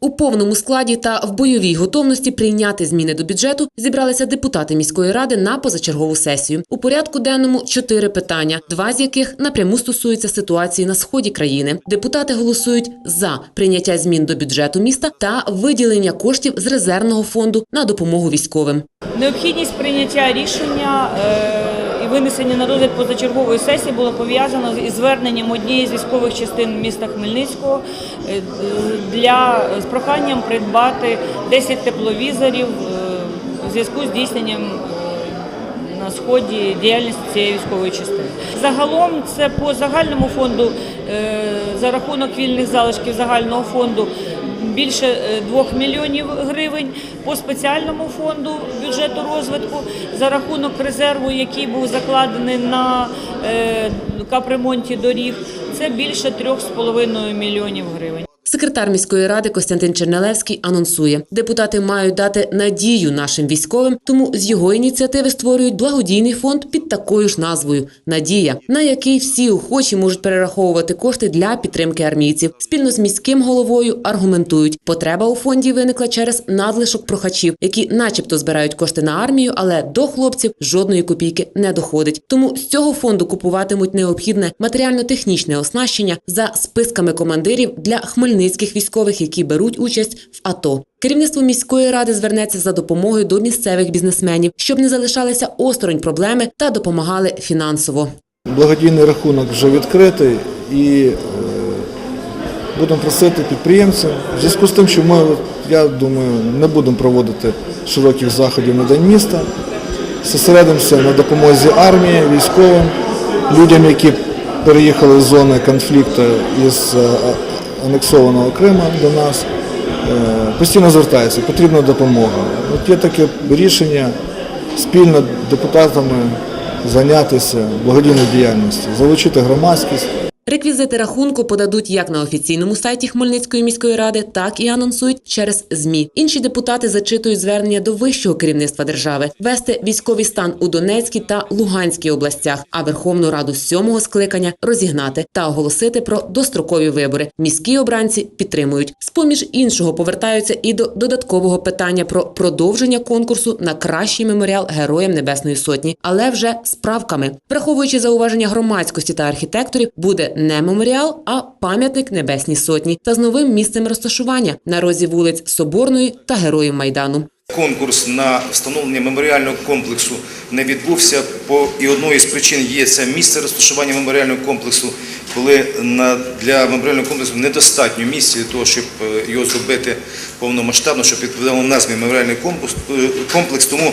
У повному складі та в бойовій готовності прийняти зміни до бюджету зібралися депутати міської ради на позачергову сесію. У порядку денному чотири питання, два з яких напряму стосуються ситуації на сході країни. Депутати голосують за прийняття змін до бюджету міста та виділення коштів з резервного фонду на допомогу військовим. Необхідність прийняття рішення е, винесення на розгляд позачергової сесії було пов'язано із зверненням однієї з військових частин міста Хмельницького е, для з проханням придбати 10 тепловізорів е, у зв'язку з здійсненням е, на сході діяльності цієї військової частини. Загалом це по загальному фонду е, за рахунок вільних залишків загального фонду більше 2 мільйонів гривень по спеціальному фонду бюджету розвитку за рахунок резерву, який був закладений на е, капремонті доріг. Це більше 3,5 мільйонів гривень. Секретар міської ради Костянтин Чернелевський анонсує, депутати мають дати надію нашим військовим, тому з його ініціативи створюють благодійний фонд під такою ж назвою Надія, на який всі охочі можуть перераховувати кошти для підтримки армійців. Спільно з міським головою аргументують, потреба у фонді виникла через надлишок прохачів, які, начебто, збирають кошти на армію, але до хлопців жодної копійки не доходить. Тому з цього фонду купуватимуть необхідне матеріально-технічне оснащення за списками командирів для хмельницьких військових, які беруть участь в АТО. Керівництво міської ради звернеться за допомогою до місцевих бізнесменів, щоб не залишалися осторонь проблеми та допомагали фінансово. Благодійний рахунок вже відкритий і е, будемо просити підприємців. В зв'язку з тим, що ми, я думаю, не будемо проводити широких заходів на День міста, зосередимося на допомозі армії, військовим, людям, які переїхали з зони конфлікту із е, анексованого Крима до нас. Е, Постійно звертається, потрібна допомога. От є таке рішення спільно депутатами зайнятися благодійною діяльністю, залучити громадськість. Реквізити рахунку подадуть як на офіційному сайті Хмельницької міської ради, так і анонсують через ЗМІ. Інші депутати зачитують звернення до вищого керівництва держави вести військовий стан у Донецькій та Луганській областях, а Верховну Раду сьомого скликання розігнати та оголосити про дострокові вибори. Міські обранці підтримують. З поміж іншого повертаються і до додаткового питання про продовження конкурсу на кращий меморіал Героям Небесної Сотні, але вже з правками, враховуючи зауваження громадськості та архітекторів, буде не меморіал, а пам'ятник Небесній Сотні та з новим місцем розташування на розі вулиць Соборної та Героїв Майдану. Конкурс на встановлення меморіального комплексу не відбувся. По і одною з причин є це місце розташування меморіального комплексу, коли для меморіального комплексу недостатньо місця для того, щоб е, його зробити повномасштабно, щоб відповідало назві меморіальний е, комплекс. Тому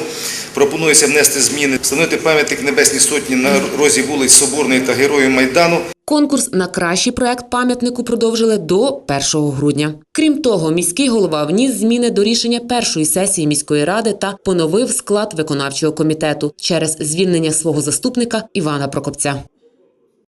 пропонується внести зміни, встановити пам'ятник Небесній Сотні на розі вулиць Соборної та Героїв Майдану. Конкурс на кращий проект пам'ятнику продовжили до 1 грудня. Крім того, міський голова вніс зміни до рішення першої сесії міської ради та поновив склад виконавчого комітету через звільнення свого заступника Івана Прокопця.